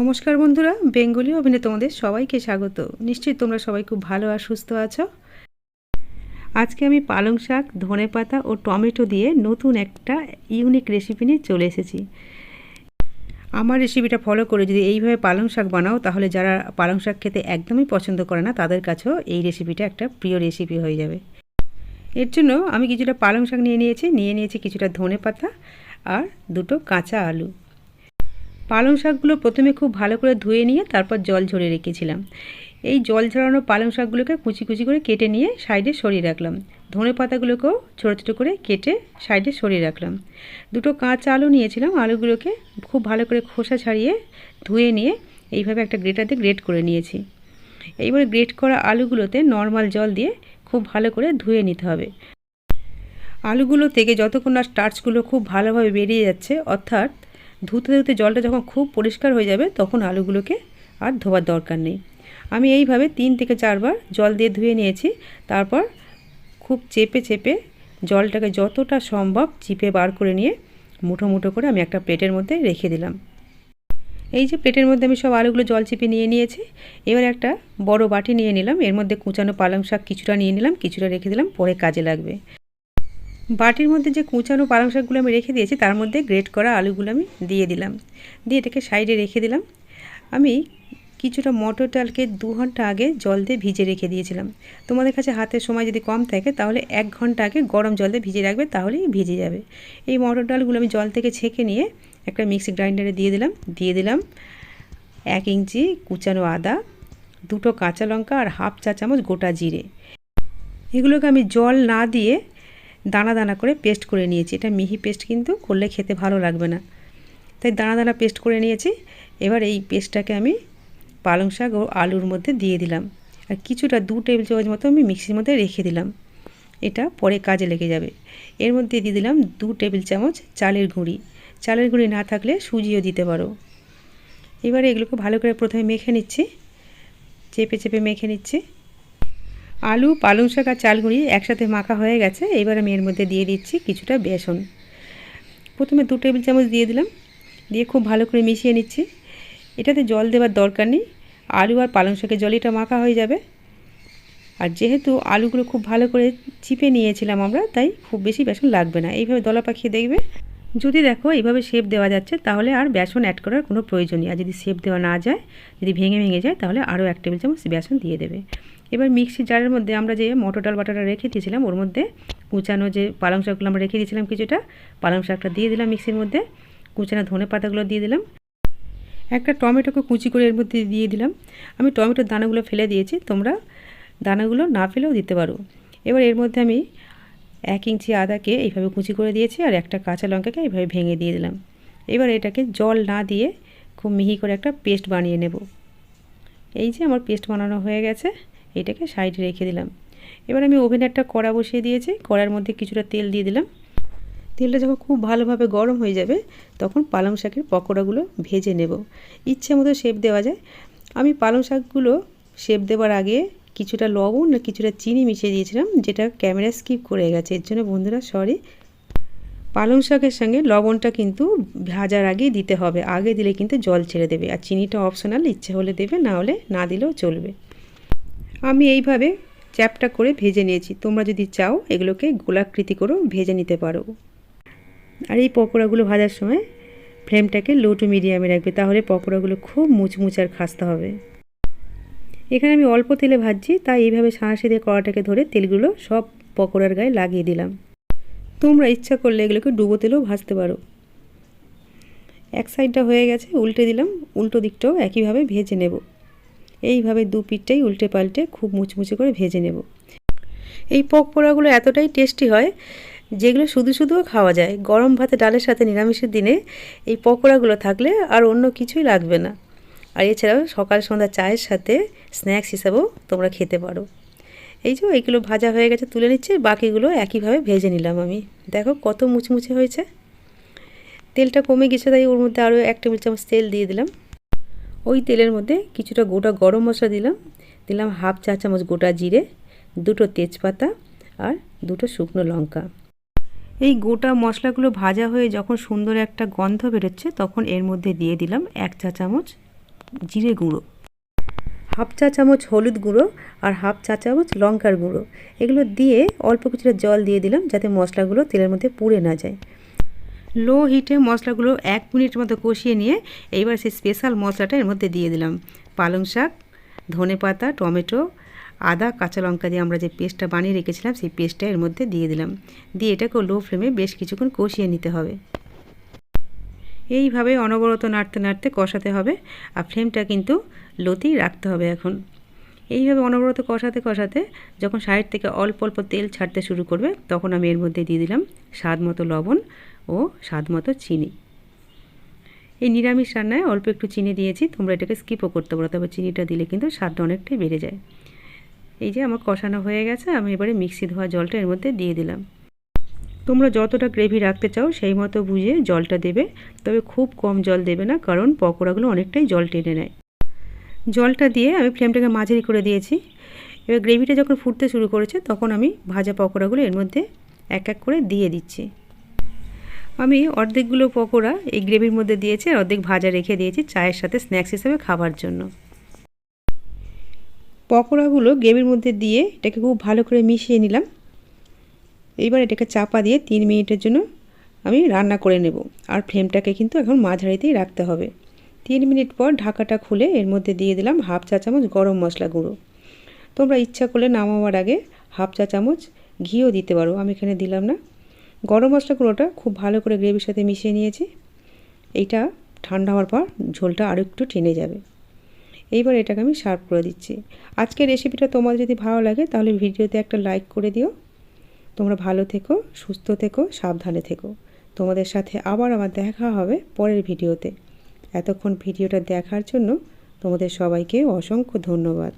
নমস্কার বন্ধুরা, বেঙ্গলি অভিনে তোমাদের সবাইকে স্বাগত। নিশ্চয়ই তোমরা সবাই খুব ভালো আর সুস্থ আছো। আজকে আমি পালং শাক, ধনে পাতা ও টমেটো দিয়ে নতুন একটা ইউনিক রেসিপি নিয়ে চলে এসেছি। আমার রেসিপিটা ফলো করে যদি এইভাবে পালং শাক বানাও, তাহলে যারা পালং শাক খেতে একদমই পছন্দ করে না, তাদের কাছেও এই রেসিপিটা একটা প্রিয় রেসিপি হয়ে যাবে। এর জন্য আমি কিছুটা পালং শাক নিয়ে নিয়েছি নিয়ে নিয়েছি কিছুটা ধনে পাতা আর দুটো কাঁচা আলু। পালং শাকগুলো প্রথমে খুব ভালো করে ধুয়ে নিয়ে তারপর জল ঝরে রেখেছিলাম। এই জল ঝরানো পালং শাকগুলোকে কুচি কুচি করে কেটে নিয়ে সাইডে সরিয়ে রাখলাম। ধনে পাতাগুলোকেও ছোটো ছোটো করে কেটে সাইডে সরিয়ে রাখলাম। দুটো কাঁচা আলু নিয়েছিলাম। আলুগুলোকে খুব ভালো করে খোসা ছাড়িয়ে ধুয়ে নিয়ে এইভাবে একটা গ্রেটারতে গ্রেট করে নিয়েছি। এইবারে গ্রেট করা আলুগুলোতে নর্মাল জল দিয়ে খুব ভালো করে ধুয়ে নিতে হবে। আলুগুলো থেকে যতক্ষণ না স্টার্চগুলো খুব ভালোভাবে বেরিয়ে যাচ্ছে, অর্থাৎ ধুতে ধুতে জলটা যখন খুব পরিষ্কার হয়ে যাবে, তখন আলুগুলোকে আর ধোবার দরকার নেই। আমি এইভাবে তিন থেকে চারবার জল দিয়ে ধুয়ে নিয়েছি। তারপর খুব চেপে চেপে জলটাকে যতটা সম্ভব চিপে বার করে নিয়ে মুঠো মুঠো করে আমি একটা প্লেটের মধ্যে রেখে দিলাম। এই যে প্লেটের মধ্যে আমি সব আলুগুলো জল চিপে নিয়ে নিয়েছি। এবার একটা বড় বাটি নিয়ে নিলাম। এর মধ্যে কুচানো পালং শাক কিছুটা নিয়ে নিলাম, কিছুটা রেখে দিলাম, পরে কাজে লাগবে। বাটির মধ্যে যে কুচানো পালং শাকগুলো আমি রেখে দিয়েছি, তার মধ্যে গ্রেট করা আলুগুলো আমি দিয়ে দিলাম। দিয়ে এটাকে সাইডে রেখে দিলাম। আমি কিছুটা মটর ডালকে দু ঘণ্টা আগে জল দিয়ে ভিজে রেখে দিয়েছিলাম। তোমাদের কাছে হাতের সময় যদি কম থাকে, তাহলে এক ঘণ্টা আগে গরম জল দিয়ে ভিজে রাখবে, তাহলেই ভিজে যাবে। এই মটর ডালগুলো আমি জল থেকে ছেঁকে নিয়ে একটা মিক্সি গ্রাইন্ডারে দিয়ে দিলাম। দিয়ে দিলাম এক ইঞ্চি কুচানো আদা, দুটো কাঁচা লঙ্কা আর হাফ চা চামচ গোটা জিরে। এগুলোকে আমি জল না দিয়ে দানা দানা করে পেস্ট করে নিয়েছি। এটা মিহি পেস্ট কিন্তু করলে খেতে ভালো লাগবে না। তাই দানা দানা পেস্ট করে নিয়েছি। এবার এই পেস্টটাকে আমি পালং শাক ও আলুর মধ্যে দিয়ে দিলাম। আর কিছুটা দু টেবিল চামচ মতো আমি মিক্সির মধ্যে রেখে দিলাম। এটা পরে কাজে লেগে যাবে। এর মধ্যে দিয়ে দিলাম দু টেবিল চামচ চালের গুঁড়ি। চালের গুঁড়ি না থাকলে সুজিও দিতে পারো। এবারে এগুলোকে ভালো করে প্রথমে মেখে নিচ্ছি। চেপে চেপে মেখে নিচ্ছি। আলু, পালং শাক আর চালগুঁড়ি একসাথে মাখা হয়ে গেছে। এবার আমি এর মধ্যে দিয়ে দিচ্ছি কিছুটা বেসন। প্রথমে দু টেবিল চামচ দিয়ে দিলাম। দিয়ে খুব ভালো করে মিশিয়ে নিচ্ছি। এটাতে জল দেওয়ার দরকার নেই। আলু আর পালং শাকের জল এটা মাখা হয়ে যাবে। আর যেহেতু আলুগুলো খুব ভালো করে চিপে নিয়েছিলাম আমরা, তাই খুব বেশি বেসন লাগবে না। এইভাবে দলা পাখিয়ে দেখবে। যদি দেখো এইভাবে শেপ দেওয়া যাচ্ছে, তাহলে আর বেসন অ্যাড করার কোনো প্রয়োজন নেই। আর যদি শেপ দেওয়া না যায়, যদি ভেঙে ভেঙে যায়, তাহলে আরও এক টেবিল চামচ বেসন দিয়ে দেবে। এবার মিক্সি জারের মধ্যে আমরা যে মটর ডাল বাটাটা রেখে দিয়েছিলাম, ওর মধ্যে কুচানো যে পালং শাকগুলো আমরা রেখে দিয়েছিলাম কিছুটা, পালং শাকটা দিয়ে দিলাম মিক্সির মধ্যে, কুচানো ধনে পাতাগুলো দিয়ে দিলাম। একটা টমেটোকে কুচি করে এর মধ্যে দিয়ে দিলাম। আমি টমেটোর দানাগুলো ফেলে দিয়েছি, তোমরা দানাগুলো না ফেলেও দিতে পারো। এবার এর মধ্যে আমি এক ইঞ্চি আদাকে এইভাবে কুচি করে দিয়েছি আর একটা কাঁচা লঙ্কাকে এইভাবে ভেঙে দিয়ে দিলাম। এবার এটাকে জল না দিয়ে খুব মিহি করে একটা পেস্ট বানিয়ে নেব। এই যে আমার পেস্ট বানানো হয়ে গেছে। এটাকে সাইডে রেখে দিলাম। এবার আমি ওভেনে একটা কড়া বসিয়ে দিয়েছি। কড়ার মধ্যে কিছুটা তেল দিয়ে দিলাম। তেলটা যখন খুব ভালোভাবে গরম হয়ে যাবে, তখন পালং শাকের পকোড়াগুলো ভেজে নেব। ইচ্ছে মতো শেপ দেওয়া যায়। আমি পালং শাকগুলো শেপ দেওয়ার আগে কিছুটা লবণ না কিছুটা চিনি মিশিয়ে দিয়েছিলাম, যেটা ক্যামেরা স্কিপ করে গেছে। এর জন্য বন্ধুরা সরি পালং শাকের সঙ্গে লবণটা কিন্তু ভাজার আগেই দিতে হবে। আগে দিলে কিন্তু জল ছেড়ে দেবে। আর চিনিটা অপশনাল ইচ্ছে হলে দেবে, না হলে না দিলেও চলবে। আমি এইভাবে চ্যাপটা করে ভেজে নিয়েছি। তোমরা যদি চাও, এগুলোকে গোলাকৃতি করেও ভেজে নিতে পারো। আর এই পকোড়াগুলো ভাজার সময় ফ্লেমটাকে লো টু মিডিয়ামে রাখবে, তাহলে পকোড়াগুলো খুব মুচমুচে আর খাস্তা হবে। এখানে আমি অল্প তেলে ভাজছি, তাই এইভাবে সাঁড়াশি দিয়ে কড়াটাকে ধরে তেলগুলো সব পকোড়ার গায়ে লাগিয়ে দিলাম। তোমরা ইচ্ছা করলে এগুলোকে ডুবো তেলেও ভাজতে পারো। এক সাইডটা হয়ে গেছে, উল্টে দিলাম, উল্টো দিকটাও একইভাবে ভেজে নেব। এইভাবে দু পিঠটাই উল্টে পাল্টে খুব মুচমুচে করে ভেজে নেব। এই পকোড়াগুলো এতটাই টেস্টি হয়, যেগুলো শুধু শুধুও খাওয়া যায়। গরম ভাতে ডালের সাথে নিরামিষের দিনে এই পকোড়াগুলো থাকলে আর অন্য কিছুই লাগবে না। আর এছাড়াও সকাল সন্ধ্যা চায়ের সাথে স্ন্যাক্স হিসাবেও তোমরা খেতে পারো। এই যে এইগুলো ভাজা হয়ে গেছে, তুলে নিচ্ছি, বাকিগুলো একইভাবে ভেজে নিলাম আমি। দেখো কত মুচমুচে হয়েছে। তেলটা কমে গেছে, তাই ওর মধ্যে আরও এক টেবিল চামচ তেল দিয়ে দিলাম। ওই তেলের মধ্যে কিছুটা গোটা গরম মশলা দিলাম। দিলাম হাফ চা চামচ গোটা জিরে, দুটো তেজপাতা আর দুটো শুকনো লঙ্কা। এই গোটা মশলাগুলো ভাজা হয়ে যখন সুন্দর একটা গন্ধ বেরোচ্ছে, তখন এর মধ্যে দিয়ে দিলাম এক চা চামচ জিরে গুঁড়ো। হাফ চা চামচ হলুদ গুঁড়ো আর হাফ চা চামচ লঙ্কার গুঁড়ো। এগুলো দিয়ে অল্প কিছুটা জল দিয়ে দিলাম যাতে মশলাগুলো তেলের মধ্যে পুড়ে না যায়। লো হিটে মশলাগুলো এক মিনিটের মতো কষিয়ে নিয়ে এইবার সেই স্পেশাল মশলাটা এর মধ্যে দিয়ে দিলাম। পালং শাক, ধনে পাতা, টমেটো, আদা, কাঁচা লঙ্কা দিয়ে আমরা যে পেস্টটা বানিয়ে রেখেছিলাম সেই পেস্টটা এর মধ্যে দিয়ে দিলাম। দিয়ে এটাকে লো ফ্লেমে বেশ কিছুক্ষণ কষিয়ে নিতে হবে। এইভাবে অনবরত নাড়তে নাড়তে কষাতে হবে আর ফ্লেমটা কিন্তু লোতেই রাখতে হবে এখন। এইভাবে অনবরত কষাতে কষাতে যখন সাইড থেকে অল্প অল্প তেল ছাড়তে শুরু করবে তখন আমি এর মধ্যে দিয়ে দিলাম স্বাদ মতো লবণ ও স্বাদ মতো চিনি। এই নিরামিষ রান্নায় অল্প একটু চিনি দিয়েছি, তোমরা এটাকে স্কিপও করতে পারো, তবে চিনিটা দিলে কিন্তু স্বাদটা অনেকটাই বেড়ে যায়। এই যে আমার কষানো হয়ে গেছে, আমি এবারে মিক্সি ধোয়া জলটা এর মধ্যে দিয়ে দিলাম। তোমরা যতটা গ্রেভি রাখতে চাও, সেই মতো বুঝে জলটা দেবে, তবে খুব কম জল দেবে না, কারণ পকোড়াগুলো অনেকটাই জল টেনে নেয়। জলটা দিয়ে আমি ফ্লেমটাকে মাঝারি করে দিয়েছি। এবার গ্রেভিটা যখন ফুটতে শুরু করেছে, তখন আমি ভাজা পকোড়াগুলো এর মধ্যে এক এক করে দিয়ে দিচ্ছি। আমি অর্ধেকগুলো পকোড়া এই গ্রেভির মধ্যে দিয়েছি আর অর্ধেক ভাজা রেখে দিয়েছি চায়ের সাথে স্ন্যাক্স হিসেবে খাবার জন্য। পকোড়াগুলো গ্রেভির মধ্যে দিয়ে এটাকে খুব ভালো করে মিশিয়ে নিলাম। এইবার এটাকে চাপা দিয়ে তিন মিনিটের জন্য আমি রান্না করে নেব। আর ফ্লেমটাকে কিন্তু এখন মাঝারিতেই রাখতে হবে। তিন মিনিট পর ঢাকাটা খুলে এর মধ্যে দিয়ে দিলাম হাফ চা চামচ গরম মশলা গুঁড়ো। তোমরা ইচ্ছা করলে নামাবার আগে হাফ চা চামচ ঘিও দিতে পারো। আমি এখানে দিলাম না। গরম মশলা গুঁড়োটা খুব ভালো করে গ্রেভির সাথে মিশিয়ে নিয়েছি। এইটা ঠান্ডা হওয়ার পর ঝোলটা আরও একটু টেনে যাবে। এইবার এটাকে আমি সার্ভ করে দিচ্ছি। আজকের রেসিপিটা তোমাদের যদি ভালো লাগে তাহলে ভিডিওতে একটা লাইক করে দিও। তোমরা ভালো থেকো, সুস্থ থেকো, সাবধানে থেকো। তোমাদের সাথে আবার আমার দেখা হবে পরের ভিডিওতে। এতক্ষণ ভিডিওটা দেখার জন্য তোমাদের সবাইকে অসংখ্য ধন্যবাদ।